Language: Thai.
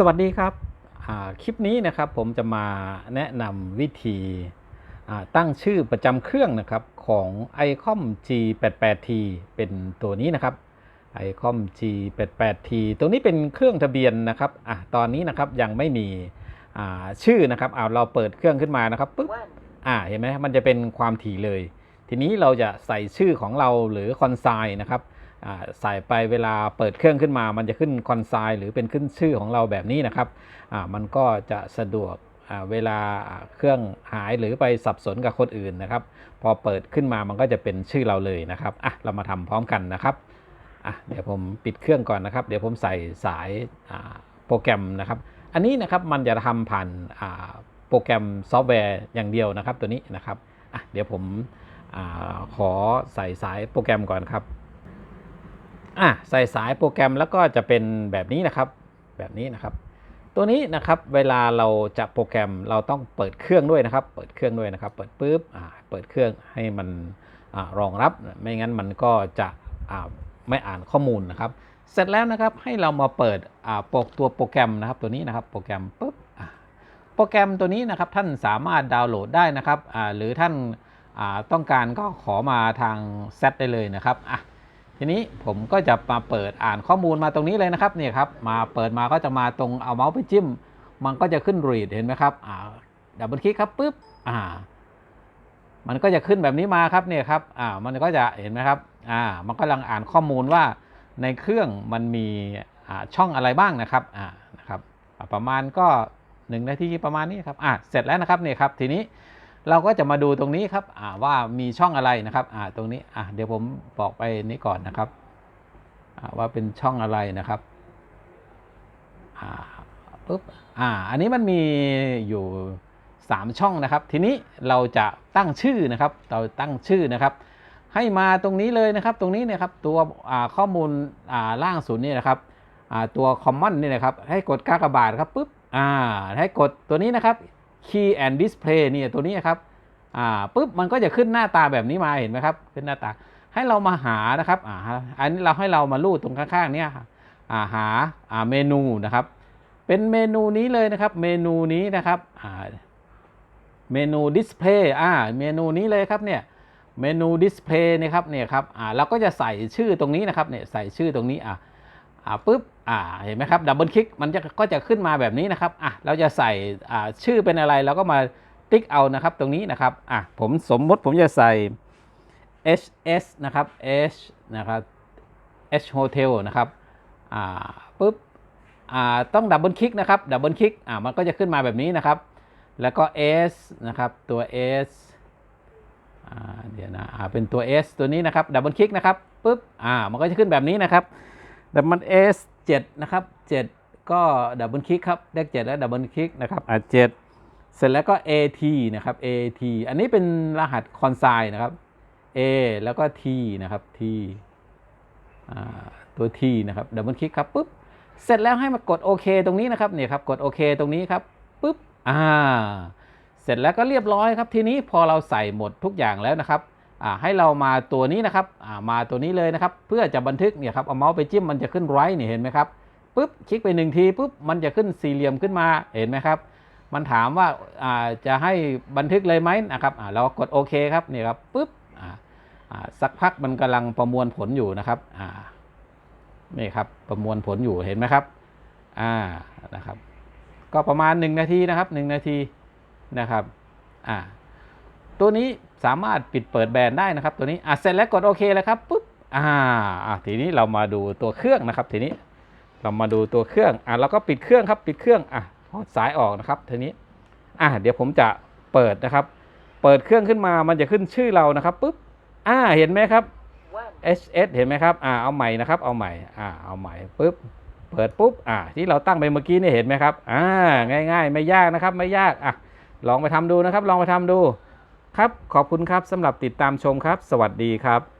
สวัสดีครับอ่าคลิปนี้นะครับผมจะมาแนะนำวิธีอ่าตั้งชื่อประจำเครื่องนะครับของ ICOM G88T เป็นตัวนี้นะครับ ICOM G88T ตัวนี้เป็นเครื่องทะเบียนนะครับอะตอนนี้นะครับยังไม่มีอ่าชื่อนะครับเอาเราเปิดเครื่องขึ้นมานะครับปึ๊บ one อ่าเห็นไหมมันจะเป็นความถี่เลย ทีนี้เราจะใส่ชื่อของเราหรือคอนไซน์นะครับอ่า ใส่ไปเวลาเปิดเครื่องขึ้นมา มันจะขึ้นคอนไซน์หรือเป็นขึ้นชื่อของเราแบบนี้นะครับมันก็จะสะดวกเวลาเครื่องหายหรือไปสับสนกับคนอื่นนะครับ พอเปิดขึ้นมามันก็จะเป็นชื่อเราเลยนะครับอะเรามาทำพร้อมกันนะครับอะเดี๋ยวผมปิดเครื่องก่อนนะครับ เดี๋ยวผมใส่สายโปรแกรมนะครับ อันนี้นะครับมันจะทำผ่านโปรแกรมซอฟต์แวร์อย่างเดียวนะครับตัวนี้นะครับอะเดี๋ยวผมอขอใส่สายโปรแกรมก่อนครับ อะใส่สายโปรแกรมแล้วก็จะเป็นแบบนี้นะครับ แบบนี้นะครับ ตัวนี้นะครับเวลาเราจะโปรแกรมเราต้องเปิดเครื่องด้วยนะครับ เปิดเครื่องด้วยนะครับ เปิดปุ๊บอ่าเปิดเครื่องให้มันอารองรับ ไม่งั้นมันก็จะอ่าไม่อ่านข้อมูลนะครับ เสร็จแล้วนะครับให้เรามาเปิดอ่าโปรตัวโปรแกรมนะครับ ตัวนี้นะครับโปรแกรมปุ๊บอ่าโปรแกรมตัวนี้นะครับท่านสามารถดาวน์โหลดได้นะครับอ่าหรือท่านอ่าต้องการก็ขอมาทางเซตได้เลยนะครับอะ ทีนี้ผมก็จะมาเปิดอ่านข้อมูลมาตรงนี้เลยนะครับเนี่ยครับมาเปิดมาก็จะมาตรงเอาเมาส์ไปจิ้ม มันก็จะขึ้น read เห็นไหมครับอ่าดับเบิลคลิกครับปุ๊บอ่ามันก็จะขึ้นแบบนี้มาครับเนี่ยครับอ่ามันก็จะเห็นไหมครับอ่ามันกำลังอ่านข้อมูลว่าในเครื่องมันมีอ่าช่องอะไรบ้างนะครับอ่านะครับประมาณก็1นาทีประมาณนี้ครับอ่าเสร็จแล้วนะครับเนี่ยครับทีนี้ เราก็จะมาดูตรงนี้ครับว่ามีช่องอะไรนะครับตรงนี้เดี๋ยวผมบอกไปนี้ก่อนนะครับว่าเป็นช่องอะไรนะครับปุ๊บอ่าอันนี้มันมีอยู่ 3 ช่องนะครับ ทีนี้เราจะตั้งชื่อนะครับ เราตั้งชื่อนะครับ ให้มาตรงนี้เลยนะครับ ตรงนี้นะครับตัวข้อมูลอ่าล่างสุดนี่นะครับตัว common นี่นะครับ ให้กดกากบาทครับปุ๊บอ่าให้กดตัวนี้นะครับ key and display นี่ยตัวนี้ครับอ่าปุ๊บมันก็จะขึ้นหน้าตาแบบนี้มาเห็นไหมครับ ขึ้นหน้าตาให้เรามาหานะครับอ่าอันนี้เราให้เรามาลูดตรงข้างๆเนี่ยอ่าหาอ่าเมนูนะครับ เป็นเมนูนี้เลยนะครับ เมนูนี้นะครับอ่าเมนู display อ่าเมนูนี้เลยครับเนี่ยเมนูดิสเพย์นะครับเนี่ยครับอ่าเราก็จะใส่ชื่อตรงนี้นะครับเนี่ยใส่ชื่อตรงนี้อ่าอ่าปุ๊บ อ่าเห็นไหมครับดับเบิลคลิกมันจะก็จะขึ้นมาแบบนี้นะครับอะเราจะใส่อ่าชื่อเป็นอะไรเราก็มาติ๊กเอานะครับตรงนี้นะครับอะผมสมมติผมจะใส่ HS นะครับ H นะครับ H Hotel นะครับอ่าปุ๊บอ่าต้องดับเบิลคลิกนะครับดับเบิลคลิกอ่ามันก็จะขึ้นมาแบบนี้นะครับ แล้วก็ S นะครับตัว S อ่าเดี๋ยวนะอ่าเป็นตัว S ตัวนี้นะครับดับเบิลคลิกนะครับปุ๊บอ่ามันก็จะขึ้นแบบนี้นะครับแต่มัน S 7 นะครับ 7 ก็ดับเบิลคลิกครับเลข7แล้วดับเบิลคลิกนะครับอ่า7เสร็จแล้วก็ AT นะครับ AT อันนี้เป็นรหัสคอนไซน์นะครับ A แล้วก็ T นะครับ T อ่าตัว T นะครับดับเบิลคลิกครับปุ๊บเสร็จแล้วให้มากดโอเคตรงนี้นะครับเนี่ยครับกดโอเคตรงนี้ครับปุ๊บอ่าเสร็จแล้วก็เรียบร้อยครับทีนี้พอเราใส่หมดทุกอย่างแล้วนะครับอ่า ให้เรามาตัวนี้นะครับามาตัวนี้เลยนะครับ เพื่อจะบันทึกเนี่ยครับเอาเมาส์ไปจิ้มมันจะขึ้นไรเนี่ยเห็นไหมครับปุ๊บคลิกไปหนึ่งทีปุ๊บมันจะขึ้นสี่เหลี่ยมขึ้นมาเห็นไหมครับ มันถามว่าาจะให้บันทึกเลยไหมนะครับเรากดโอเคครับนี่ครับปุ๊บสักพักมันกำลังประมวลผลอยู่นะครับนี่ครับประมวลผลอยู่เห็นไหมครับอ่านะครับ ก็ประมาณ 1 นาทีนะครับ 1 นาทีนะครับอ่า ตัวนี้สามารถปิดเปิดแบรนด์ได้นะครับ ตัวนี้อะเสร็จแล้วกดโอเคแล้วครับปุ๊บอ่าอะทีนี้เรามาดูตัวเครื่องนะครับ ทีนี้เรามาดูตัวเครื่องอะเราก็ปิดเครื่องครับปิดเครื่องอะถอดสายออกนะครับ ทีนี้อะเดี๋ยวผมจะเปิดนะครับ เปิดเครื่องขึ้นมามันจะขึ้นชื่อเรานะครับปุ๊บอ่าเห็นไหมครับ one HS เห็นไหมครับอ่าเอาใหม่นะครับเอาใหม่อ่าเอาใหม่ปุ๊บเปิดปุ๊บอ่าที่เราตั้งไปเมื่อกี้นี่เห็นไหมครับอ่าง่าย ๆ ไม่ยากนะครับ ไม่ยากอะลองไปทำดูนะครับ ลองไปทำดู ครับขอบคุณครับสำหรับติดตามชมครับ สวัสดีครับ